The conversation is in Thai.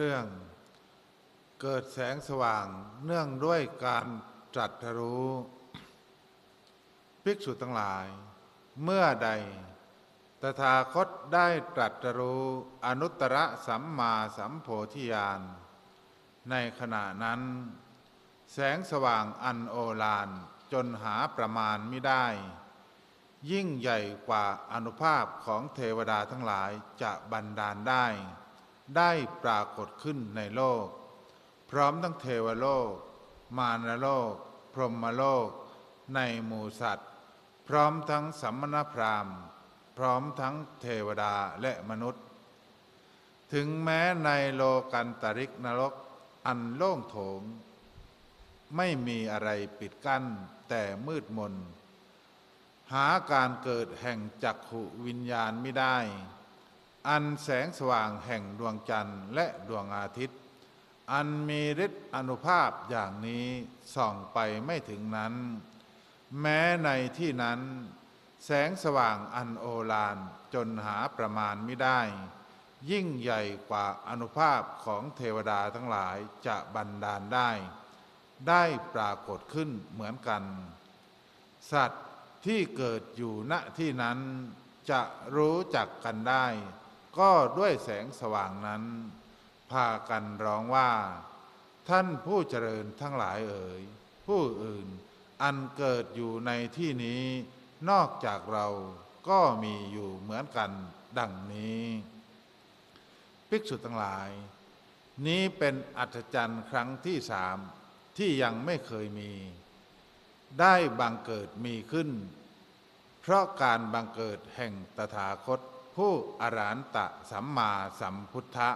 เรื่อง เกิดแสงสว่างเนื่องด้วยการตรัสรู้ภิกษุทั้งหลาย เมื่อใด ตถาคตได้ตรัสรู้อนุตตรสัมมาสัมโพธิญาณในขณะนั้น แสงสว่างอันโอฬารจนหาประมาณไม่ได้ ยิ่งใหญ่กว่าอนุภาพของเทวดาทั้งหลายจะบันดาลได้ ได้ปรากฏขึ้นในโลก พร้อมทั้งเทวโลก มารโลก พรหมโลก ในหมู่สัตว์ พร้อมทั้งสัมมณพราหมณ์ พร้อมทั้งเทวดาและมนุษย์ ถึงแม้ในโลกันตริกนรกอันโล่งโถง ไม่มีอะไรปิดกั้นแต่มืดมน หาการเกิดแห่งจักขุวิญญาณไม่ได้ อันแสงสว่างแห่งดวงจันทร์และดวงอาทิตย์ อันมีฤทธิ์อนุภาพอย่างนี้ส่องไปไม่ถึงนั้น แม้ในที่นั้น แสงสว่างอันโอฬารจนหาประมาณไม่ได้ ยิ่งใหญ่กว่าอนุภาพของเทวดาทั้งหลายจะบันดาลได้ ได้ปรากฏขึ้นเหมือนกัน สัตว์ที่เกิดอยู่ณที่นั้นจะรู้จักกันได้ ก็ด้วยแสงสว่างนั้น พากันร้องว่า ท่านผู้เจริญทั้งหลายเอ่ยผู้อื่นอันเกิดอยู่ในที่นี้ นอกจากเราก็มีอยู่เหมือนกันดังนี้ ภิกษุทั้งหลาย นี้เป็นอัศจรรย์ครั้งที่สามที่ยังไม่เคยมี ได้บังเกิดมีขึ้น เพราะการบังเกิดแห่งตถาคต ผู้อรหันตสัมมาสัมพุทธะ